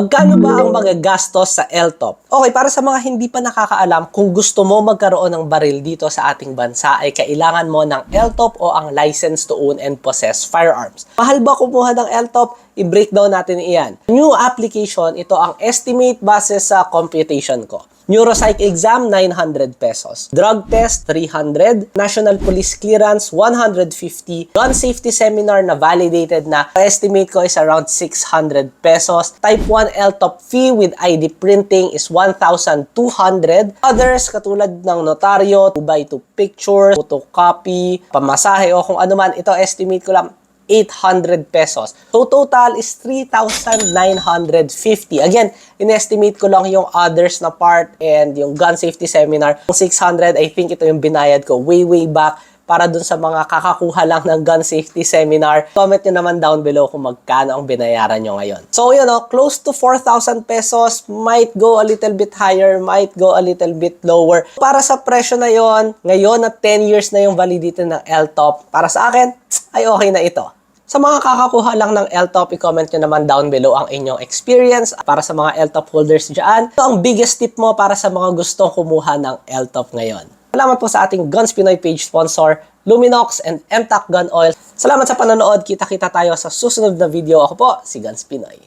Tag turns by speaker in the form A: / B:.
A: Magkano ba ang magagastos sa LTOP? Okay, para sa mga hindi pa nakakaalam, kung gusto mo magkaroon ng baril dito sa ating bansa ay kailangan mo ng LTOP o ang License to Own and Possess Firearms. Mahal ba kumuha ng LTOP? I-breakdown natin iyan. New application, ito ang estimate base sa computation ko. Neuropsych exam, 900 pesos. Drug test, 300. National Police Clearance, 150. Gun safety seminar na validated na, estimate ko is around 600 pesos. Type 1 LTOP fee with ID printing is 1,200. Others, katulad ng notaryo, 2x2 pictures, photocopy, pamasahe o kung ano man, ito estimate ko lang 800 pesos. So, total is 3,950. Again, in-estimate ko lang yung others na part and yung gun safety seminar. Yung 600, I think ito yung binayad ko way, way back para dun sa mga kakakuha lang ng gun safety seminar. Comment nyo naman down below kung magkano ang binayaran nyo ngayon. So, yun know, close to 4,000 pesos, might go a little bit higher, might go a little bit lower. Para sa presyo na yon, ngayon na 10 years na yung validity ng LTOP, para sa akin, ay okay na ito. Sa mga kakakuha lang ng LTOP, i-comment nyo naman down below ang inyong experience para sa mga LTOP holders dyan. Ito ang biggest tip mo para sa mga gustong kumuha ng LTOP ngayon. Salamat po sa ating Guns Pinoy page sponsor, Luminox and MTAC Gun Oil. Salamat sa panonood. Kita-kita tayo sa susunod na video. Ako po, si Guns Pinoy.